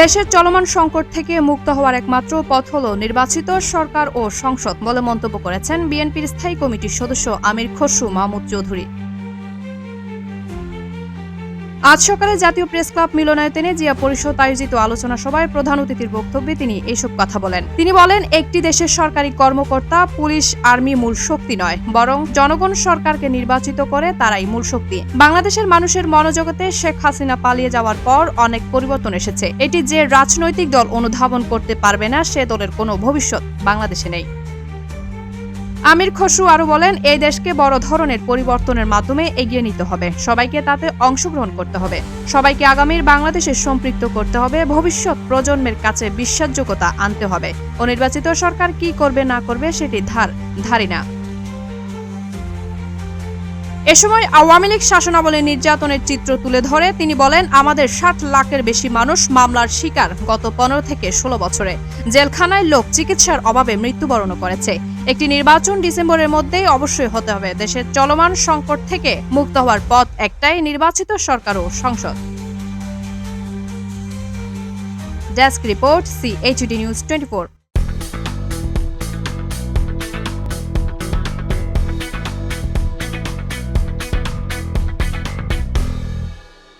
দেশের চলমান সংকট থেকে মুক্ত হওয়ার একমাত্র পথ হল নির্বাচিত সরকার ও সংসদ বলে মন্তব্য করেছেন বিএনপির স্থায়ী কমিটির সদস্য আমির খসরু মাহমুদ চৌধুরী। আজ সকালে জাতীয় প্রেস ক্লাব মিলনায়তনে জিয়া পরিষদ আয়োজিত আলোচনা সভায় প্রধান অতিথির বক্তব্যে তিনি এসব কথা বলেন। তিনি বলেন, একটি দেশের সরকারি কর্মকর্তা পুলিশ, আর্মি মূল শক্তি নয়, বরং জনগণ সরকারকে নির্বাচিত করে তারাই মূল শক্তি। বাংলাদেশের মানুষের মনোজগতে শেখ হাসিনা পালিয়ে যাওয়ার পর অনেক পরিবর্তন এসেছে। এটি যে রাজনৈতিক দল অনুধাবন করতে পারবে না, সে দলের কোনো ভবিষ্যৎ বাংলাদেশে নেই। আমির খসরু আরও বলেন, এই দেশকে বড় ধরনের পরিবর্তনের মাধ্যমে এগিয়ে নিতে হবে। সবাইকে তাতে অংশগ্রহণ করতে হবে। সবাইকে আগামীর বাংলাদেশে সম্পৃক্ত করতে হবে। ভবিষ্যৎ প্রজন্মের কাছে বিশ্বাসযোগ্যতা আনতে হবে। অনির্বাচিত সরকার কি করবে না করবে সেটি ধার ধারি না। এ সময় আওয়ামী লীগ শাসনাবলী নির্যাতনের চিত্র তুলে ধরে। তিনি বলেন, আমাদের ষাট লাখের বেশি মানুষ মামলার শিকার গত পনেরো থেকে ষোলো বছরে। জেলখানায় লোক চিকিৎসার অভাবে মৃত্যুবরণ করেছে। একটি নির্বাচন ডিসেম্বরের মধ্যেই অবশ্যই হতে হবে। দেশের চলমান সংকট থেকে মুক্ত হওয়ার পথ একটাই নির্বাচিত সরকার ও সংসদ। Desk report C HD news twenty